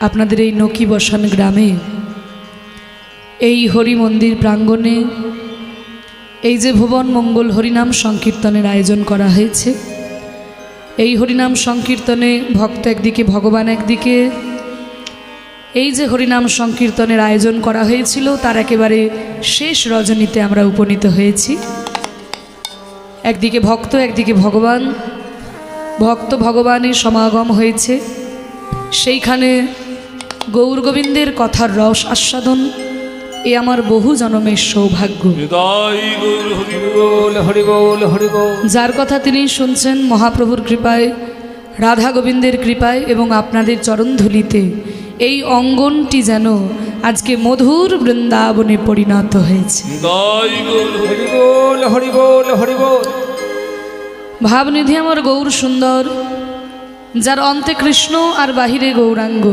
আপনাদের এই নকি বসান গ্রামে, এই হরি মন্দির প্রাঙ্গণে, এই যে ভুবন মঙ্গল হরিনাম সংকীর্তনের আয়োজন করা হয়েছে, এই হরিনাম সংকীর্তনে ভক্ত একদিকে, ভগবান একদিকে, এই যে হরিনাম সংকীর্তনের আয়োজন করা হয়েছিল, তার একেবারে শেষ রজনীতে আমরা উপনীত হয়েছি। একদিকে ভক্ত, একদিকে ভগবান ভক্ত ভগবানের সমাগম হয়েছে। সেইখানে গৌর গোবিন্দের কথার রস আস্বাদন এ আমার বহু জনমের সৌভাগ্য। যার কথা তিনি শুনছেন মহাপ্রভুর কৃপায় রাধা গোবিন্দের কৃপায় এবং আপনাদের চরণধুলিতে এই অঙ্গনটি যেন আজকে মধুর বৃন্দাবনে পরিণত হয়েছে। হৃদয় গৌর হরি ভাবনিধি আমার গৌর সুন্দর, যার অন্তে কৃষ্ণ আর বাহিরে গৌরাঙ্গ।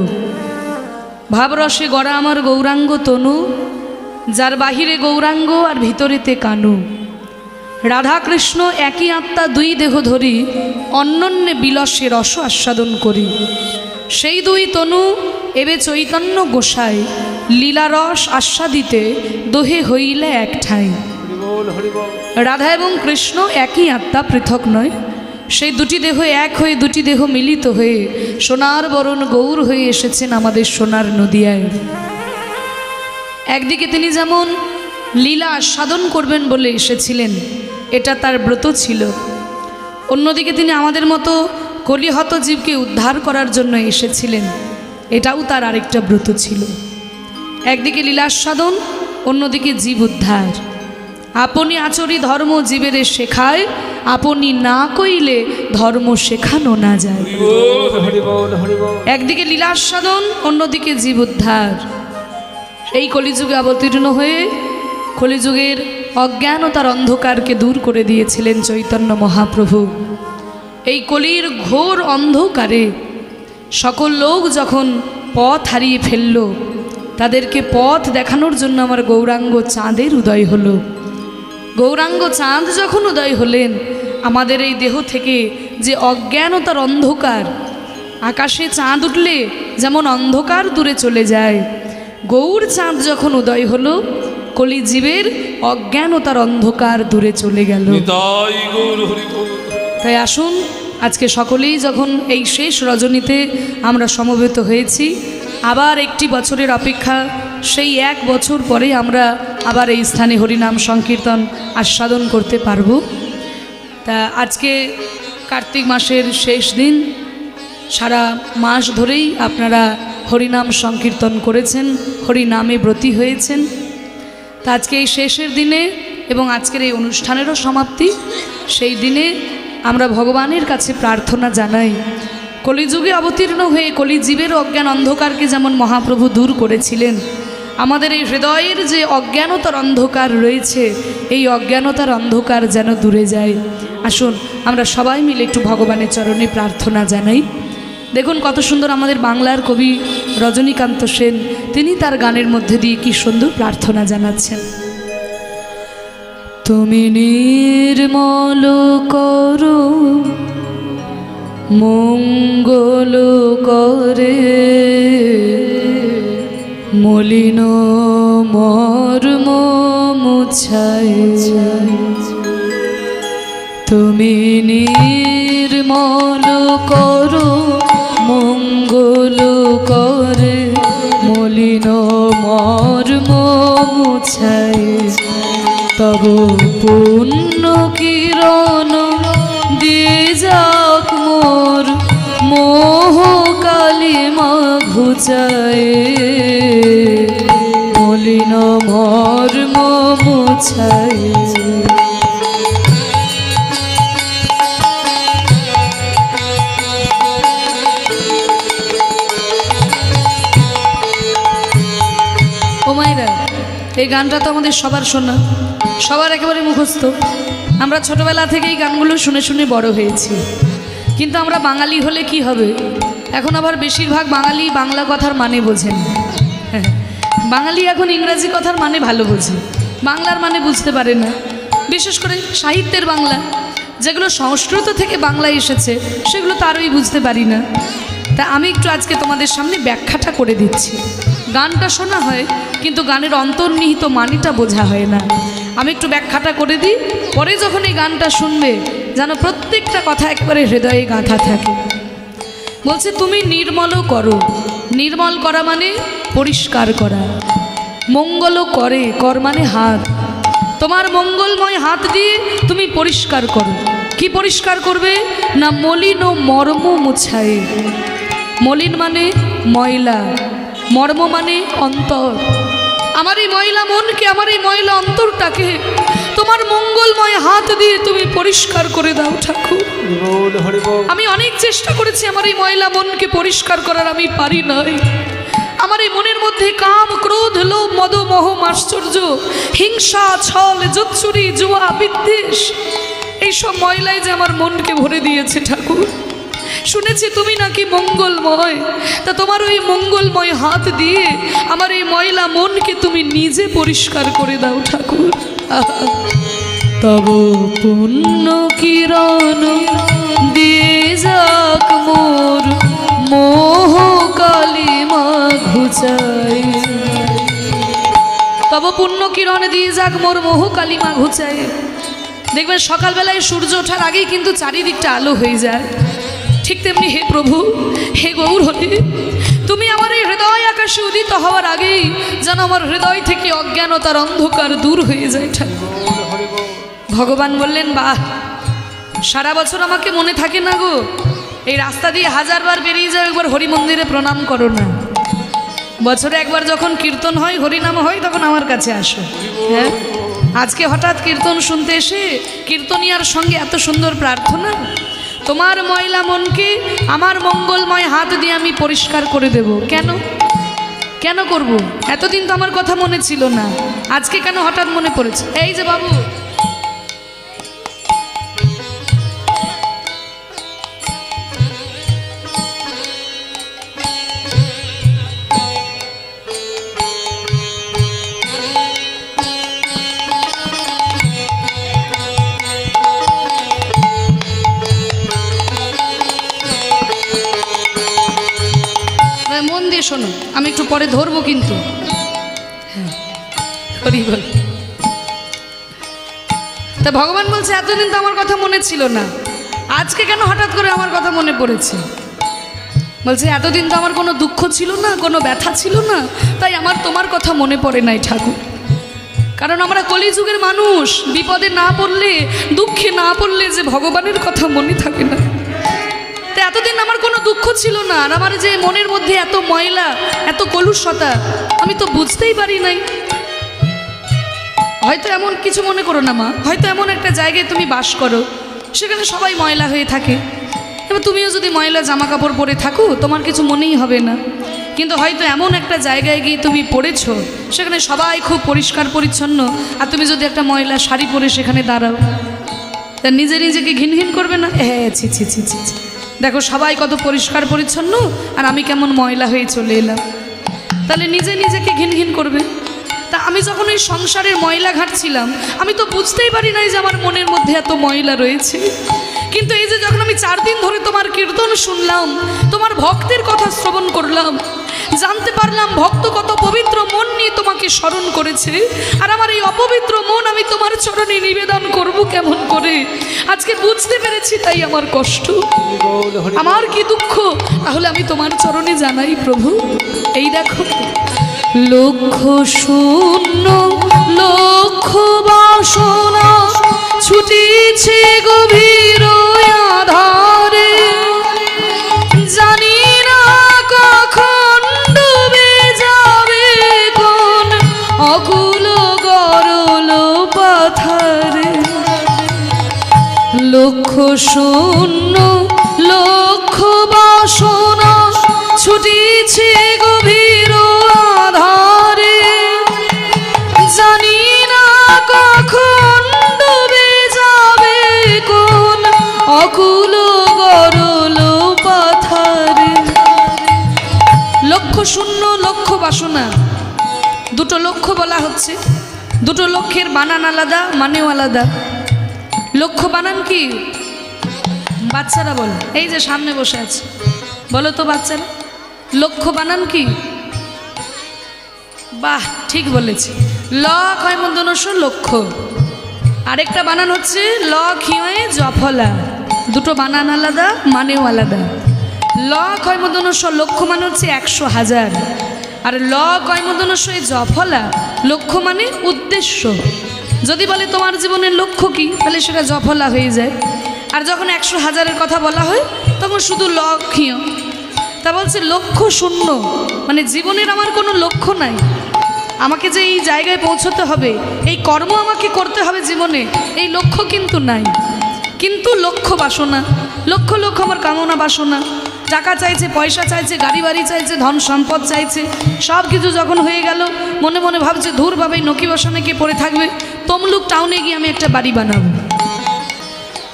ভাবরসে গড়া আমার গৌরাঙ্গ তনু, যার বাহিরে গৌরাঙ্গ আর ভিতরেতে কানু। রাধা কৃষ্ণ একই আত্মা দুই দেহ ধরি, অন্যন্যে বিলসে রস আস্বাদন করি। সেই দুই তনু এবে চৈতন্য গোসাই লীলারস আস্বাদিতে দোহে হইলে এক ঠাঁই রাধা এবং কৃষ্ণ একই আত্মা, পৃথক নয়। সেই দুটি দেহ এক হয়ে দুটি দেহ মিলিত হয়ে সোনার বরণ গৌর হয়ে এসেছেন আমাদের সোনার নদিয়ায়। একদিকে তিনি যেমন লীলা আস্বাদন করবেন বলে এসেছিলেন, এটা তার ব্রত ছিল। অন্যদিকে তিনি আমাদের মতো কলিহত জীবকে উদ্ধার করার জন্য এসেছিলেন, এটাও তার আরেকটা ব্রত ছিল। একদিকে লীলাস্বাদন অন্যদিকে জীব উদ্ধার। আপনি আচরি ধর্ম জীবেরে শেখায়, আপনি না কইলে ধর্ম শেখানো না যায়। একদিকে লীলাস্বাদন, অন্যদিকে জীব উদ্ধার এই কলিযুগে অবতীর্ণ হয়ে কলিযুগের অজ্ঞানতার অন্ধকারকে দূর করে দিয়েছিলেন চৈতন্য মহাপ্রভু। এই কলির ঘোর অন্ধকারে সকল লোক যখন পথ হারিয়ে ফেলল, তাদেরকে পথ দেখানোর জন্য আমার গৌরাঙ্গ চাঁদের উদয় হলো। গৌরাঙ্গ চাঁদ যখন উদয় হলেন আমাদের এই দেহ থেকে যে অজ্ঞানতার অন্ধকার আকাশে চাঁদ উঠলে যেমন অন্ধকার দূরে চলে যায়। গৌর চাঁদ যখন উদয় হলো কলিজীবের অজ্ঞানতার অন্ধকার দূরে চলে গেল। তাই আসুন আজকে সকলেই যখন এই শেষ রজনীতে আমরা সমবেত হয়েছি আবার একটি বছরের অপেক্ষা সেই এক বছর পরে আমরা আবার এই স্থানে হরিনাম সংকীর্তন আস্বাদন করতে পারব। তা আজকে কার্তিক মাসের শেষ দিন। সারা মাস ধরেই আপনারা হরিনাম সংকীর্তন করেছেন, হরিনামে ব্রতী হয়েছেন। তা আজকে এই শেষের দিনে এবং আজকের এই অনুষ্ঠানেরও সমাপ্তি। সেই দিনে আমরা ভগবানের কাছে প্রার্থনা জানাই কলিযুগে অবতীর্ণ হয়ে কলিজীবের অজ্ঞান অন্ধকারকে যেমন মহাপ্রভু দূর করেছিলেন, আমাদের এই হৃদয়ের যে অজ্ঞানতার অন্ধকার রয়েছে, এই অজ্ঞানতার অন্ধকার যেন দূরে যায়। আসুন, আমরা সবাই মিলে একটু ভগবানের চরণে প্রার্থনা জানাই। দেখুন কত সুন্দর আমাদের বাংলার কবি রজনীকান্ত সেন, তিনি তার গানের মধ্যে দিয়ে কি সুন্দর প্রার্থনা জানাচ্ছেন। তুমি নির্মল করো মঙ্গল করে। মলিন মর্ম মুছাই তুমি নির্মল করো, মঙ্গল করে। মলিন মর্ম মুছাই তব পুণ্য কিরণ দিয়ে ঘুচায় মলিন মর্ম মুছায় এই গানটা তো আমাদের সবার শোনা। সবার একেবারে মুখস্থ। আমরা ছোটবেলা থেকে এই গানগুলো শুনে শুনে বড় হয়েছি। কিন্তু আমরা বাঙালি হলে কি হবে? এখন আবার বেশিরভাগ বাঙালি বাংলা কথার মানে বোঝেন। বাঙালি এখন ইংরাজি কথার মানে ভালো বোঝে। বাংলার মানে বুঝতে পারে না। বিশেষ করে সাহিত্যের বাংলা। যেগুলো সংস্কৃত থেকে বাংলায় এসেছে, সেগুলো তারই বুঝতে পারি না। তা আমি একটু আজকে তোমাদের সামনে ব্যাখ্যাটা করে দিচ্ছি। গানটা শোনা হয়, কিন্তু গানের অন্তর্নিহিত মানিটা বোঝা হয় না। আমি একটু ব্যাখ্যাটা করে দিই। পরে যখন এই গানটা শুনবে, যেন প্রত্যেকটা কথা একবারে হৃদয়ে গাঁথা থাকে। বলছে, তুমি নির্মলও করো। নির্মল করা মানে পরিষ্কার করা। মঙ্গলও করে, কর মানে হাত। তোমার মঙ্গলময় হাত দিয়ে তুমি পরিষ্কার করো। কি পরিষ্কার করবে? না, মলিন ও মর্ম মুছায়। মলিন মানে ময়লা, মর্ম মানে অন্তর। আমার এই ময়লা মনকে, আমার এই ময়লা অন্তরটাকে তোমার মঙ্গলময় হাত দিয়ে তুমি পরিষ্কার করে দাও ঠাকুর। আমি অনেক চেষ্টা করেছি আমার এই ময়লা মনকে পরিষ্কার করার আমি পারি নাই। আমার এই মনের মধ্যে কাম ক্রোধ লোভ মদ মোহ আশ্চর্য হিংসা ছল জচ্চুরি জুয়া বিদ্বেষ এইসব ময়লাই যে আমার মনকে ভরে দিয়েছে ঠাকুর। শুনেছি তুমি নাকি মঙ্গলময়। তা তোমার ওই মঙ্গলময় হাত দিয়ে আমার এই ময়লা মনকে তুমি নিজে পরিষ্কার করে দাও ঠাকুর। তব পুণ্য কিরণ দিয়ে যাক মোর মোহ কালিমা ঘুচাই তব পুণ্য কিরণ দিয়ে যাক মোর মোহ কালিমা ঘুচাই দেখবেন সকালবেলায় সূর্য ওঠার আগেই কিন্তু চারিদিকটা আলো হয়ে যায়। ঠিক তেমনি হে প্রভু, হে গৌর হরি তুমি আমার এই হৃদয় আকাশে উদিত হওয়ার আগেই যেন আমার হৃদয় থেকে অজ্ঞানতার অন্ধকার দূর হয়ে যায় ঠাকুর। ভগবান বললেন, বাহ, সারা বছর আমাকে মনে থাকে না গো। এই রাস্তা দিয়ে হাজারবার বেরিয়ে যাও, একবার হরি মন্দিরে প্রণাম করো না। বছরে একবার যখন কীর্তন হয়, হরিনাম হয়, তখন আমার কাছে আসো। হ্যাঁ? আজকে হঠাৎ কীর্তন শুনতে এসে কীর্তনিয়ার সঙ্গে এত সুন্দর প্রার্থনা তোমার ময়লা মনকে আমার মঙ্গলময় হাত দিয়ে আমি পরিষ্কার করে দেব। কেন? কেন করব? এতদিন তো আমার কথা মনে ছিল না। আজকে কেন হঠাৎ মনে পড়েছে? এই যে বাবু পরে ধরবো কিন্তু। হ্যাঁ তা ভগবান বলছে, এতদিন তো আমার কথা মনে ছিল না। আজকে কেন হঠাৎ করে আমার কথা মনে পড়েছে? বলছে, এতদিন তো আমার কোনো দুঃখ ছিল না, কোনো ব্যথা ছিল না, তাই আমার তোমার কথা মনে পড়ে নাই ঠাকুর। কারণ আমরা কলিযুগের মানুষ, বিপদে না পড়লে, দুঃখে না পড়লে যে ভগবানের কথা মনে থাকে না। এতদিন আমার কোনো দুঃখ ছিল না, আর আমার যে মনের মধ্যে এত ময়লা, এত কলুষতা, আমি তো বুঝতেই পারি নাই। হয়তো এমন কিছু মনে করো না মা, হয়তো এমন একটা জায়গায় তুমি বাস করো, সেখানে সবাই ময়লা হয়ে থাকে। এবার তুমিও যদি ময়লা জামা কাপড় পরে থাকো, তোমার কিছু মনেই হবে না। কিন্তু হয়তো এমন একটা জায়গায় গিয়ে তুমি পড়েছো, সেখানে সবাই খুব পরিষ্কার পরিচ্ছন্ন, আর তুমি যদি একটা ময়লা শাড়ি পরে সেখানে দাঁড়াও, তা নিজে নিজেকে ঘিন ঘিন করবে না? হ্যাঁ ছি ছি ছি ছি ছি। দেখো, সবাই কত পরিষ্কার পরিচ্ছন্ন, আর আমি কেমন ময়লা হয়ে চলে এলাম। তাহলে নিজে নিজেকে ঘিন ঘিন করবে। তা আমি যখন ওই সংসারের ময়লা ঘাটছিলাম আমি তো বুঝতেই পারি নাই যে আমার মনের মধ্যে এত ময়লা রয়েছে। কিন্তু এই যে যখন আমি চার দিন ধরে তোমার কীর্তন শুনলাম, তোমার ভক্তের কথা শ্রবণ করলাম জানতে পারলাম ভক্ত কত পবিত্র মন নিয়ে তোমাকে স্মরণ করেছে। আর আমার এই অপবিত্র মন আমি তোমার চরণে নিবেদন করব কেমন করে? আজকে বুঝতে পেরেছি তাই আমার কষ্ট। আমার কি দুঃখ? তাহলে আমি তোমার চরণে জানাই প্রভু। এই দেখো লক্ষ শূন্য শূন্য লক্ষ বাসনা দুটো লক্ষ্য বলা হচ্ছে। দুটো লক্ষ্যের বানান আলাদা, মানেও আলাদা। লক্ষ্য বানান কি? বাচ্চারা বল। এই যে সামনে বসে আছে। বলো তো বাচ্চারা, লক্ষ্য বানান কি? বাহ, ঠিক বলেছি। ল ক্ষয় মন্দনস লক্ষ্য। আরেকটা বানান হচ্ছে, ল ক্ষিয়ে জফলা। দুটো বানান আলাদা, মানেও আলাদা। ল ক্ষয় মন্দনস লক্ষ্য মানে হচ্ছে একশো হাজার। আর ল কয় মন্দনস এই জফলা লক্ষ্য মানে উদ্দেশ্য। যদি বলে তোমার জীবনের লক্ষ্য কি, তাহলে সেটা জফলা হয়ে যায়। আর যখন একশো হাজারের কথা বলা হয়, তখন শুধু লক্ষ্য তা বলছে, লক্ষ্য শূন্য। মানে জীবনের আমার কোনো লক্ষ্য নাই। আমাকে যে এই জায়গায় পৌঁছতে হবে, এই কর্ম আমাকে করতে হবে জীবনে, এই লক্ষ্য কিন্তু নাই। কিন্তু লক্ষ্য বাসনা। লক্ষ লক্ষ্য আমার কামনা বাসনা। টাকা চাইছে, পয়সা চাইছে গাড়ি বাড়ি চাইছে, ধন সম্পদ চাইছে, সব কিছু যখন হয়ে গেল, মনে মনে ভাবছে, ধূর বাবাই নকি বসানে কে পড়ে থাকবে? তমলুক টাউনে গিয়ে আমি একটা বাড়ি বানাবো।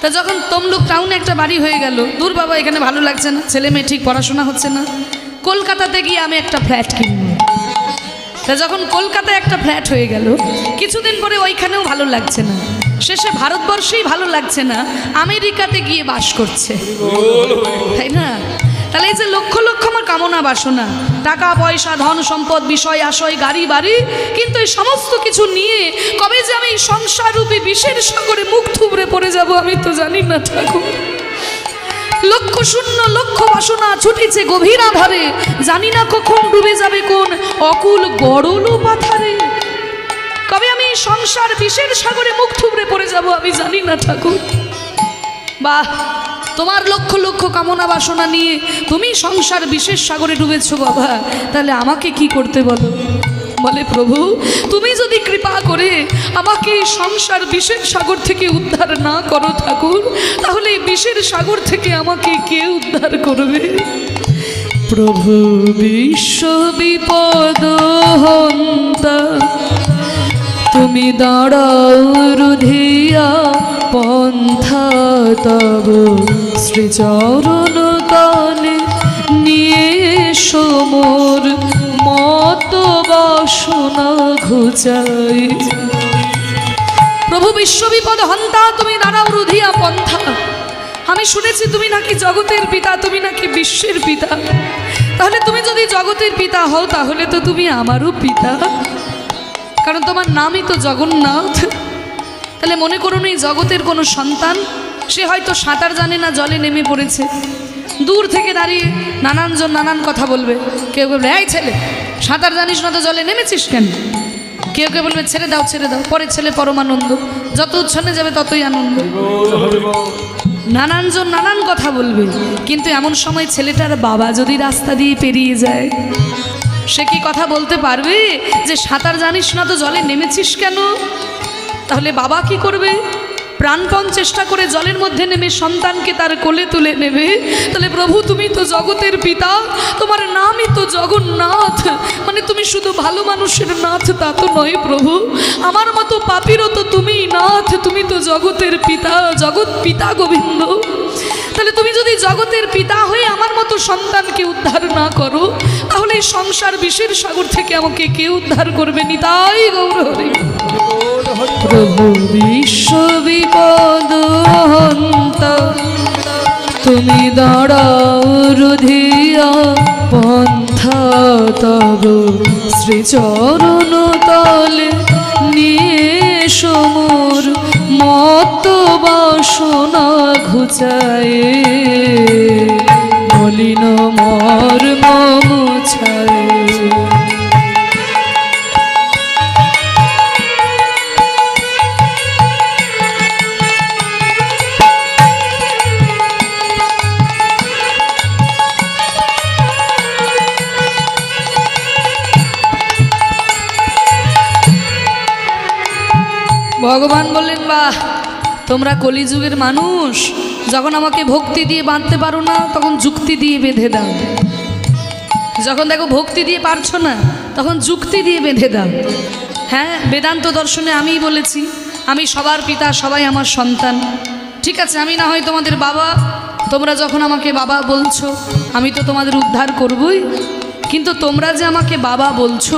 তা যখন তমলুক টাউনে একটা বাড়ি হয়ে গেল দূর বাবা, এখানে ভালো লাগছে না, ছেলে মেয়ে ঠিক পড়াশোনা হচ্ছে না, কলকাতাতে গিয়ে আমি একটা ফ্ল্যাট কিনবো। তা যখন কলকাতায় একটা ফ্ল্যাট হয়ে গেল, কিছুদিন পরে ওইখানেও ভালো লাগছে না। শেষে ভারতবর্ষেই ভালো লাগছে না, আমেরিকাতে গিয়ে বাস করছে। তাই না? তাহলে এই যে লক্ষ লক্ষ আমার কামনা বাসনা, টাকা, পয়সা, ধন, সম্পদ, বিষয়, আশয়, গাড়ি, বাড়ি, কিন্তু এই সমস্ত কিছু নিয়ে কবে যে আমি এই সংসার রূপী বিষের সাগরে মুখ থুবড়ে পড়ে যাব আমি তো জানি না, ঠাকুর। লক্ষ শূন্য, লক্ষ বাসনা ছুটিছে গভীর আধারে, জানি না কখন ডুবে যাবে কোন অকুল গড়ল পাথারে। এই সংসার বিষের সাগরে মুখ থুবড়ে পড়ে যাব আমি জানি না, ঠাকুর। বাহ, তোমার লক্ষ লক্ষ কামনা বাসনা নিয়ে তুমি সংসার বিশেষ সাগরে ডুবেছো বাবা। তাহলে আমাকে কি করতে বলো? বলে, প্রভু, তুমি যদি কৃপা করে আমাকে সংসার বিষের সাগর থেকে উদ্ধার না করো, ঠাকুর, তাহলে এই বিষের সাগর থেকে আমাকে কে উদ্ধার করবে? প্রভু, বিশ্ব বিপদ হন্তা তুমি দাঁড়াও রুধিয়া পন্থা তব। শ্রীচরণ কানে নিয়ে সমর মত বাসনা ঘুচাই। প্রভু বিশ্ববিপদ হন্তা, তুমি দাঁড়াও রুধিয়া পন্থা। আমি শুনেছি তুমি নাকি জগতের পিতা, তুমি নাকি বিশ্বের পিতা। তাহলে তুমি যদি জগতের পিতা হও, তাহলে তো তুমি আমারও পিতা। কারণ তোমার নামই তো জগন্নাথ। তাহলে মনে করুন এই জগতের কোনো সন্তান, সে হয়তো সাঁতার জানে না, জলে নেমে পড়েছে। দূর থেকে দাঁড়িয়ে নানানজন নানান কথা বলবে। কেউ বলবে এই ছেলে, সাঁতার জানিস না তো, জলে নেমেছিস কেন? কেউ কেউ বলবে, ছেড়ে দাও ছেড়ে দাও পরে ছেলে পরমানন্দ। যত উচ্ছনে যাবে ততই আনন্দ। নানানজন নানান কথা বলবে, কিন্তু এমন সময় ছেলেটার বাবা যদি রাস্তা দিয়ে পেরিয়ে যায় সে কি কথা বলতে পারবে? যে সাঁতার জানিস না তো জলে নেমেছিস কেন? তাহলে বাবা কি করবে? প্রাণপণ চেষ্টা করে জলের মধ্যে নেমে সন্তানকে তার কোলে তুলে নেবে। তাহলে প্রভু তুমি তো জগতের পিতা তোমার নামই তো জগন্নাথ। মানে তুমি শুধু ভালো মানুষের নাথ তা তো নয় প্রভু। আমার মতো পাপিরও তো তুমি নাথ তুমি তো জগতের পিতা জগৎ পিতা গোবিন্দ। তাহলে তুমি যদি জগতের পিতা হয়ে আমার মতো সন্তানকে উদ্ধার না করো তাহলে এই সংসার বিষের সাগর থেকে আমাকে কে উদ্ধার করবে নিতাই গৌরহরি। প্রভু বিশ্ব বিপদ হন্ত তুমি দাঁড়াও রুধিয়া পন্থা তব শ্রীচরণ তলে নিয়ে সমুর মত বাসনা ঘুচায়। মলিন মর মুছায়। ভগবান বললেন, বাহ, তোমরা কলিযুগের মানুষ। যখন আমাকে ভক্তি দিয়ে বাঁধতে পারো না, তখন যুক্তি দিয়ে বেঁধে দাও। যখন দেখো ভক্তি দিয়ে পারছ না, তখন যুক্তি দিয়ে বেঁধে দাও। হ্যাঁ বেদান্ত দর্শনে আমিই বলেছি, আমি সবার পিতা, সবাই আমার সন্তান। ঠিক আছে, আমি না হয় তোমাদের বাবা। তোমরা যখন আমাকে বাবা বলছো, আমি তো তোমাদের উদ্ধার করবই। কিন্তু তোমরা যে আমাকে বাবা বলছো,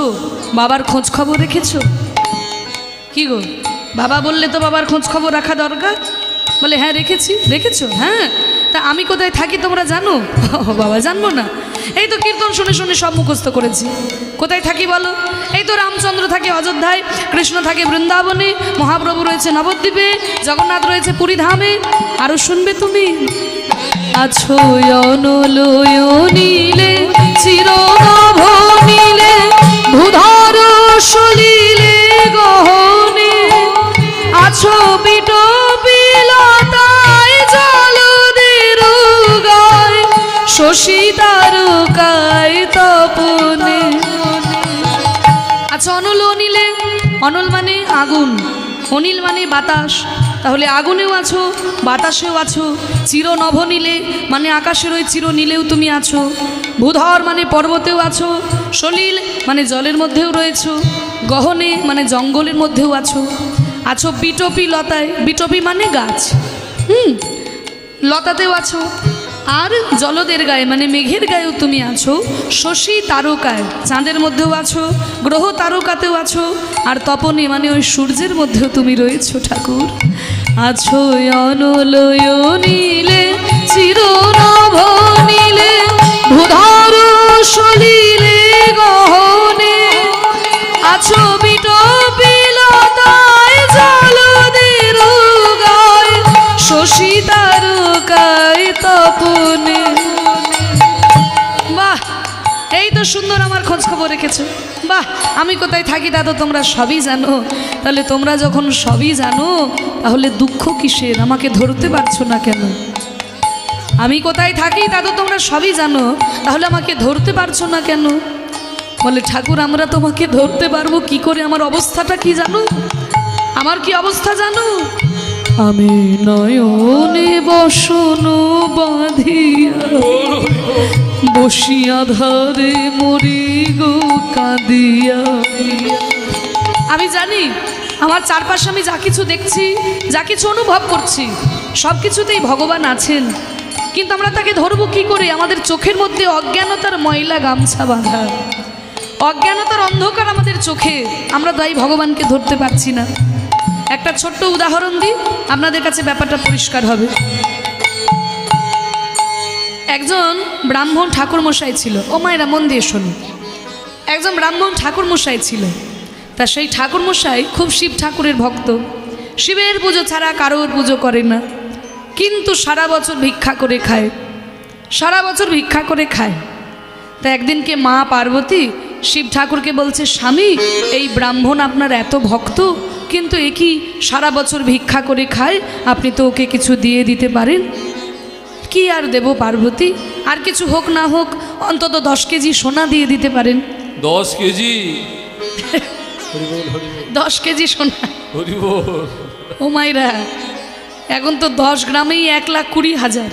বাবার খোঁজ খবর রেখেছো? কি গো? বাবা বললে তো বাবার খোঁজ খবর রাখা দরকার? বলে হ্যাঁ রেখেছি, রেখেছো হ্যাঁ। তা আমি কোথায় থাকি তোমরা জানো? বাবা জানব না। এই তো কীর্তন শুনে শুনে সব মুখস্থ করেছি। কোথায় থাকি বলো? এই তো রামচন্দ্র থাকে অযোধ্যায়, কৃষ্ণ থাকে বৃন্দাবনে, মহাপ্রভু রয়েছে নবদ্বীপে, জগন্নাথ রয়েছে পুরীধামে আরও শুনবে তুমি? আছো নীলে নীলে ভূধর সলিলে গহনে বিলতায় জলদের গায় শশী তারকায় আচ্ছা অনল অনিলে অনল মানে আগুন, অনিল মানে বাতাস। তাহলে আগুনেও আছো, বাতাসেও আছো চির নভনীলে মানে আকাশের ওই চির নীলেও তুমি আছো। ভূধর মানে পর্বতেও আছো, সলিল মানে জলের মধ্যেও রয়েছো, গহনে মানে জঙ্গলের মধ্যেও আছো। আছো বিটপি লতায়, বিটপি মানে গাছ। হুম, লতাতেও আছো। আর জলদের গায়ে মানে মেঘের গায়েও তুমি আছো। শশী তারকায়, চাঁদের মধ্যেও আছো। গ্রহ তারকাতেও আছো। আর তপনে মানে ওই সূর্যের মধ্যেও তুমি রয়েছো ঠাকুর। আছো অনলয় নীলে, চিরনভ নীলে ভূধর গহনে। আছো এই তো সুন্দর আমার খোঁজ খবর রেখেছো। বাহ, আমি কোথায় থাকি তা তো তোমরা সবই জানো। তাহলে তোমরা যখন সবই জানো, তাহলে দুঃখ কিসের? আমাকে ধরতে পারছ না কেন? আমি কোথায় থাকি তা তো তোমরা সবই জানো। তাহলে আমাকে ধরতে পারছ না কেন? বলে, ঠাকুর, আমরা তোমাকে ধরতে পারব। কি করে? আমার অবস্থাটা কি জানো? আমার কি অবস্থা জানো? আমি নয়নে বসন বাঁধিয়া বসিয়া ধরে মরি গো কাঁদিয়া। আমি জানি, আমার চারপাশে আমি যা কিছু দেখছি, যা কিছু অনুভব করছি, সব কিছুতেই ভগবান আছেন। কিন্তু আমরা তাকে ধরবো কি করে? আমাদের চোখের মধ্যে অজ্ঞানতার ময়লা গামছা বাঁধা। অজ্ঞানতার অন্ধকার আমাদের চোখে। আমরা তাই ভগবানকে ধরতে পারছি না। একটা ছোট্ট উদাহরণ দিই, আপনাদের কাছে ব্যাপারটা পরিষ্কার হবে। একজন ব্রাহ্মণ ঠাকুর মশাই ছিল। ও মায়েরা মন দিয়ে শোনো। একজন ব্রাহ্মণ ঠাকুর মশাই ছিল। তা সেই ঠাকুর মশাই খুব শিব ঠাকুরের ভক্ত। শিবের পুজো ছাড়া কারোর পুজো করে না। কিন্তু সারা বছর ভিক্ষা করে খায়। সারা বছর ভিক্ষা করে খায়। তা একদিনকে মা পার্বতী শিব ঠাকুরকে বলছে স্বামী এই ব্রাহ্মণ আপনার এত ভক্ত কিন্তু এ কি সারা বছর ভিক্ষা করে খায়? আপনি তো ওকে কিছু দিয়ে দিতে পারেন। কি আর দেব পার্বতী? আর কিছু হোক না হোক অন্তত দশ কেজি সোনা দিয়ে দিতে পারেন। দশ কেজি? দশ কেজি সোনা। ও মাইরা এখন তো দশ গ্রামেই এক লাখ কুড়ি হাজার।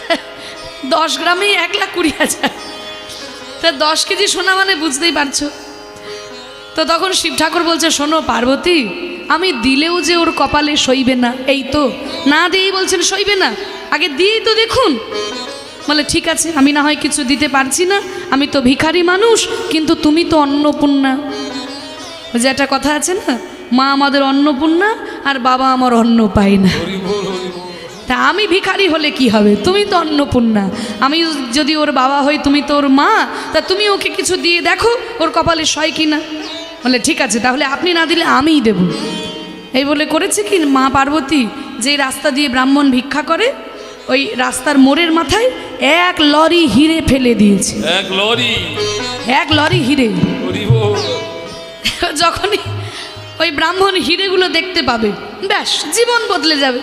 দশ গ্রামেই এক লাখ কুড়ি হাজার। তা দশ কেজি সোনা মানে বুঝতেই পারছ। তো তখন শিব ঠাকুর বলছে, শোনো পার্বতী, আমি দিলেও যে ওর কপালে সইবে না, এই তো। না দিয়েই বলছেন সইবে না, আগে দিয়েই তো দেখুন। বলে, ঠিক আছে, আমি না হয় কিছু দিতে পারছি না, আমি তো ভিখারি মানুষ, কিন্তু তুমি তো অন্নপূর্ণা। যে একটা কথা আছে না, মা আমাদের অন্নপূর্ণা আর বাবা আমার অন্ন পায় না। তা আমি ভিখারি হলে কি হবে? তুমি তো অন্নপূর্ণা। আমি যদি ওর বাবা হই তুমি তো ওর মা তা তুমি ওকে কিছু দিয়ে দেখো ওর কপালে সয় কি না বলে ঠিক আছে তাহলে আপনি না দিলে আমিই দেব। এই বলে করেছে কি? মা পার্বতী যে রাস্তা দিয়ে ব্রাহ্মণ ভিক্ষা করে ওই রাস্তার মোড়ের মাথায় এক লরি হিরে ফেলে দিয়েছে। এক লরি? এক লরি হিরে। যখনই ওই ব্রাহ্মণ হিরেগুলো দেখতে পাবে ব্যাস জীবন বদলে যাবে।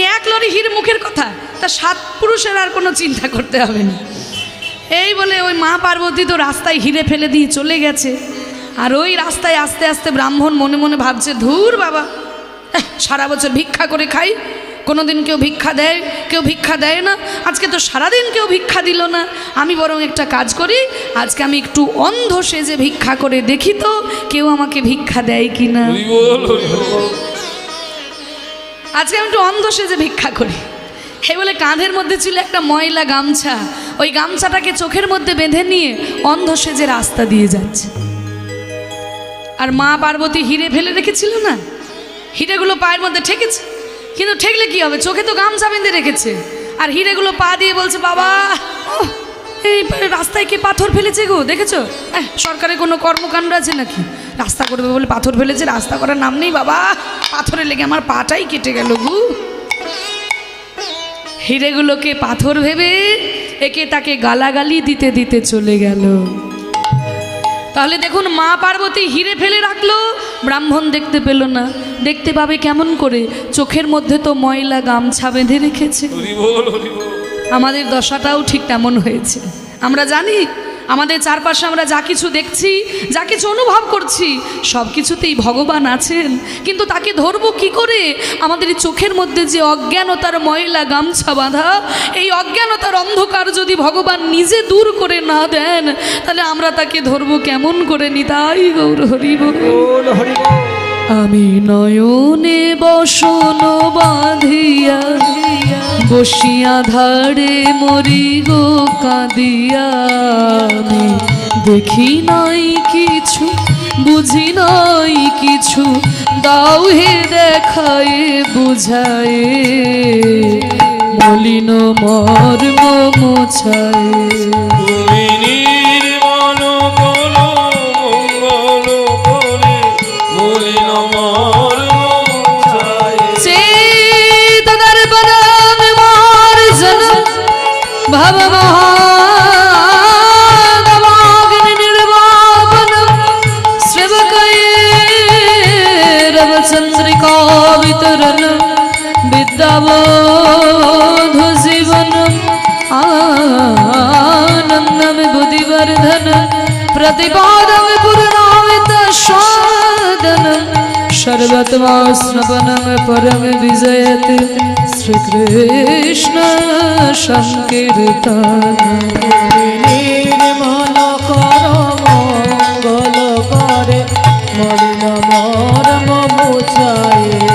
এই এক লরি হিরে মুখের কথা। তা সাত পুরুষের আর কোনো চিন্তা করতে হবে না। এই বলে ওই মা পার্বতী তো রাস্তায় হিরে ফেলে দিয়ে চলে গেছে। আর ওই রাস্তায় আস্তে আস্তে ব্রাহ্মণ মনে মনে ভাবছে, ধুর বাবা সারা বছর ভিক্ষা করে খাই। কোনো দিন কেউ ভিক্ষা দেয়, কেউ ভিক্ষা দেয় না। আজকে তো সারাদিন কেউ ভিক্ষা দিল না। আমি বরং একটা কাজ করি, আজকে আমি একটু অন্ধ সেজে ভিক্ষা করে দেখি তো কেউ আমাকে ভিক্ষা দেয় কি না আজকে আমি একটু অন্ধ সেজে ভিক্ষা করি। হে বলে কাঁধের মধ্যে ছিল একটা ময়লা গামছা। ওই গামছাটাকে চোখের মধ্যে বেঁধে নিয়ে অন্ধ সেজে রাস্তা দিয়ে যাচ্ছে। আর মা পার্বতী হিরে ফেলে রেখেছিল না? হিরেগুলো পায়ের মধ্যে ঠেকেছে? কিন্তু ঠেকলে কি হবে? চোখে তো গামছা বেঁধে রেখেছে। আর হিরেগুলো পা দিয়ে বলছে, বাবা এই রাস্তায় কে পাথর ফেলেছে গো? দেখেছ? সরকারের কোনো কর্মকাণ্ড আছে নাকি? রাস্তা করবে বলে পাথর ফেলেছে রাস্তা করার নাম নেই বাবা। পাথরে লেগে আমার পাটাই কেটে গেল গু। হিরেগুলোকে পাথর ভেবে একে তাকে গালাগালি দিতে দিতে চলে গেল। তাহলে দেখুন মা পার্বতী হিরে ফেলে রাখল ব্রাহ্মণ দেখতে পেল না। দেখতে পাবে কেমন করে? চোখের মধ্যে তো ময়লা গামছা বেঁধে রেখেছে। আমাদের দশাটাও ঠিক তেমন হয়েছে। আমরা জানি আমাদের চারপাশে আমরা যা কিছু দেখছি যা কিছু অনুভব করছি সব কিছুতেই ভগবান আছেন। কিন্তু তাকে ধরবো কি করে? আমাদের এই চোখের মধ্যে যে অজ্ঞানতার ময়লা গামছা বাঁধা এই অজ্ঞানতার অন্ধকার যদি ভগবান নিজে দূর করে না দেন তাহলে আমরা তাকে ধরবো কেমন করে নিতাই গৌর হরিব আমি নয়নে বসন বাঁধিয়া বসিয়া ধারে মরি গো কাঁদিয়া। আমি দেখি নাই কিছু বুঝি নাই কিছু দাও হে দেখায় বুঝায়। মলিন মর্ম মোছায়। विद्याबोधजीवनम् आनन्दं बुद्धिवर्धनं प्रतिपादं पूर्णामितस्वादनं सर्वत्मा स्नपनं परं विजयते श्रीकृष्ण সংকীর্তন নির্মল কর মঙ্গল করে মলিন মরম মুছায়